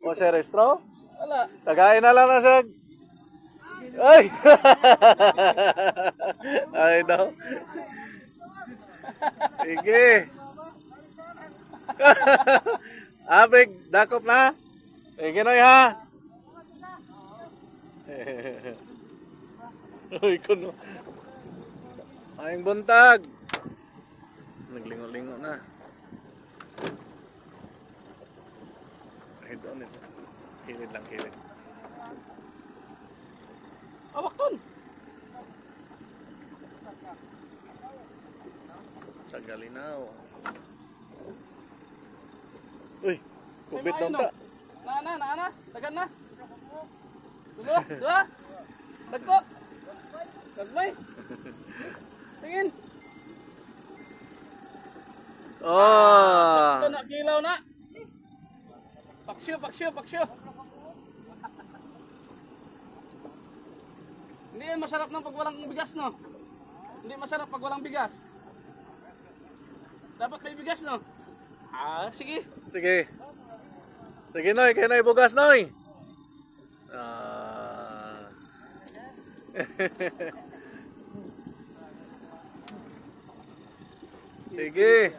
O si Restro? Wala. Tagayin na lang na siya. Ay! Ay daw. Sige. Abig, dakop na. Sige na ha. Uy, kuno. Ayong buntag. Naglingo-lingo na. Ay, doon ito. Kilid lang, kilid. Awak ton. Tagalinaw. Uy, kubit maayo, ta. Na na na na. Dagan na. Dulo, dulo. Dagko. Dagmay. Tingin. Oh! Paksyo, paksyo, paksyo. Hindi yan masarap ng pag walang bigas, no? Hindi masarap pag walang bigas. Dapat may bigas, no? Ah, sige. Sige. Sige, Noy. Kaya na ibugas, Noy. Ah. Sige.